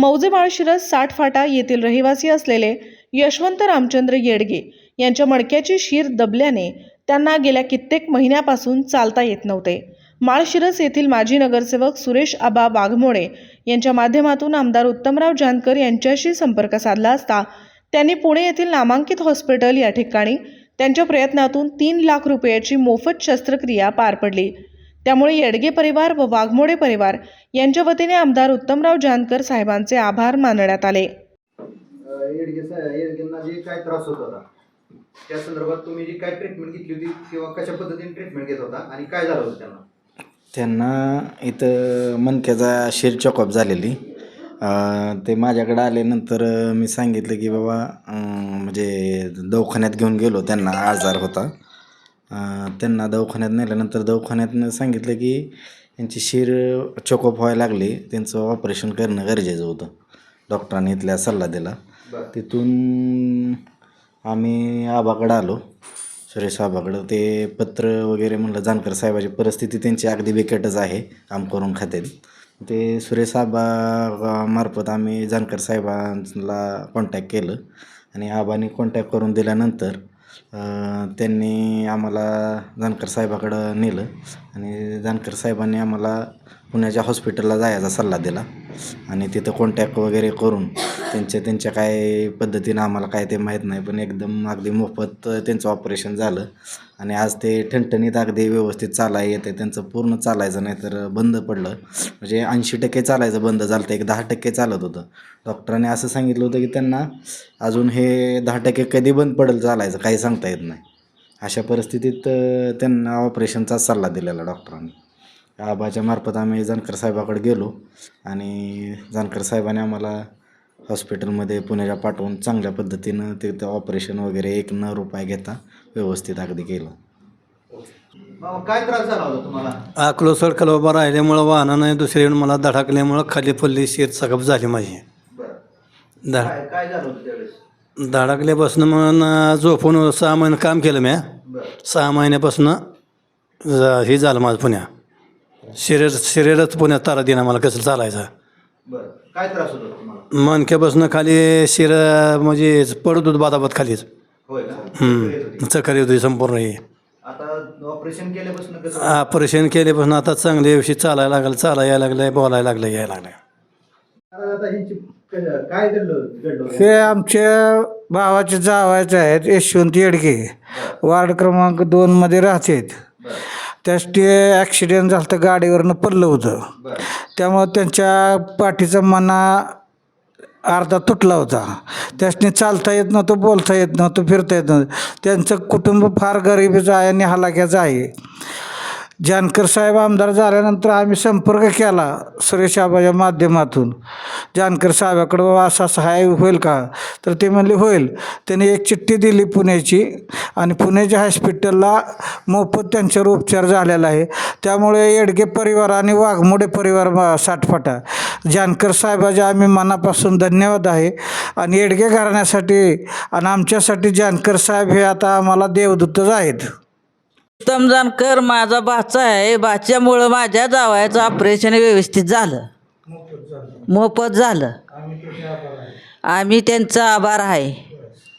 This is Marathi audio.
मौजे माळशिरस साठ फाटा येथील रहिवासी असलेले यशवंत रामचंद्र येडगे यांच्या मडक्याची शीर दबल्याने त्यांना गेल्या कित्येक महिन्यापासून चालता येत नव्हते. माळशिरस येथील माजी नगरसेवक सुरेश आबा वाघमोडे यांच्या माध्यमातून आमदार उत्तमराव जानकर यांच्याशी संपर्क साधला असता त्यांनी पुणे येथील नामांकित हॉस्पिटल या ठिकाणी त्यांच्या प्रयत्नातून तीन लाख रुपयाची मोफत शस्त्रक्रिया पार पडली. त्यामुळे येडगे परिवार व वाघमोडे परिवार यांच्या वतीने आमदार उत्तमराव जानकर साहेबांचे आभार मानण्यात आले. येडगे सा- येडगेंना जे काय त्रास होत होता त्या संदर्भात तुम्ही जी काय ट्रीटमेंट घेतली होती किंवा कशा पद्धतीने ट्रीटमेंट घेत होता आणि काय झालं होतं त्यांना? त्यांना इथं मणक्याचा शिर चॉकअप झालेली. अं, ते माझ्याकडे आल्यानंतर मी सांगितलं की बाबा अं, म्हणजे दवाखान्यात घेऊन गेलो त्यांना आजार होता. त्यांना दवाखान्यात नेल्यानंतर दवाखान्यातनं सांगितलं की यांची शिर चॉकअप व्हायला लागली. त्यांचं ऑपरेशन करणं गरजेचं होतं. डॉक्टरांनी इथल्या सल्ला दिला. तिथून आम्ही आबाकडं आलो. सुरेश आबाकडं. ते पत्र वगैरे म्हणलं जानकर साहेबाची परिस्थिती त्यांची अगदी बिकटच आहे. काम करून खात्यात. ते सुरेश आबा मार्फत आम्ही जानकर साहेबांना कॉन्टॅक्ट केलं. आणि आबाने कॉन्टॅक्ट करून दिल्यानंतर त्यांनी आम्हाला जानकर साहेबाकडं नेलं आणि जानकर साहेबांनी आम्हाला पुण्याच्या हॉस्पिटलला जायचा सल्ला दिला. आणि तिथं कॉन्टॅक्ट वगैरे करून त्यांच्या त्यांच्या काय पद्धतीनं आम्हाला काय ते माहीत नाही पण एकदम अगदी मोफत त्यांचं ऑपरेशन झालं. आणि आज ते ठणठणीत अगदी व्यवस्थित चालाय येते त्यांचं पूर्ण चालायचं नाही तर बंद पडलं. म्हणजे ऐंशी टक्के चालायचं बंद झालं तर एक दहा टक्के चालत होतं. डॉक्टरांनी असं सांगितलं होतं की त्यांना अजून हे दहा टक्के कधी बंद पडेल चालायचं काही सांगता येत नाही. अशा परिस्थितीत त्यांना ऑपरेशनचा सल्ला दिलेला डॉक्टरांनी. आबाच्या मार्फत आम्ही जानकर साहेबाकडे गेलो आणि जानकर साहेबांनी आम्हाला हॉस्पिटलमध्ये पुण्याच्या पाठवून चांगल्या पद्धतीनं तिथं ऑपरेशन वगैरे एक न रुपये घेता व्यवस्थित अगदी केलं. काय त्रास झाला होता तुम्हाला? आकलो सडकल उभा राहिल्यामुळं वाहनानं दुसरीकडे मला धडकल्यामुळं खाली पडली शिर सकप झाली माझी. बरं. धड काय काय झालं होतं त्यावेळेस? धडकल्यापासून मग झोपून सहा महिने काम केलं मी. सहा महिन्यापासून हे झालं माझं पुण्या. शरीर शरीरच पुण्यात तारा दिना मला कसं चालायचं? बरं. काय त्रास होत तुम्हाला? मनक्यापासून खाली शिर म्हणजे पडत होत बादाबाद खालीच. होय हम्म. चक्कर येत होती. संपूर्ण हे. आता ऑपरेशन केल्यापासून कसं ऑपरेशन केल्यापासून आता चांगल्या दिवशी चालायला लागलं चालायला यायला लागलं बोलायला लागलं यायला लागलं आता ह्यांची क- काय घडलं घडलं होतं? हे आमच्या भावाचे जावायचे आहेत यशवंत येडगे. वार्ड क्रमांक दोनमध्ये राहतात. त्यास ते ॲक्सिडेंट झालं तर गाडीवरनं पडलं होतं. त्यामुळं त्यांच्या पाठीचा मना अर्धा तुटला होता. त्यासनी चालता येत नव्हतं बोलता येत नव्हतं फिरता येत नव्हतं. त्यांचं कुटुंब फार गरिबीचं आहे आणि हलाख्याचं आहे. जानकर साहेब आमदार झाल्यानंतर आम्ही संपर्क केला सुरेश आबाच्या माध्यमातून. जानकर साहेबाकडं बाबा असा सहाय्य होईल का? तर ते म्हणले होईल. त्याने एक चिठ्ठी दिली पुण्याची आणि पुण्याच्या हॉस्पिटलला मोफत त्यांच्यावर उपचार झालेला आहे. त्यामुळे येडगे परिवार आणि वाघमोडे परिवार साठफाटा. जानकर साहेबाचे आम्ही मनापासून धन्यवाद आहे. आणि येडगे घराण्यासाठी आणि आमच्यासाठी जानकर साहेब हे आता आम्हाला देवदूतच आहेत. उत्तम जानकर माझा भाचा आहे. भाच्यामुळं माझ्या जावयाचं ऑपरेशन व्यवस्थित झालं. मोफत झालं. आम्ही त्यांचा आभार आहे.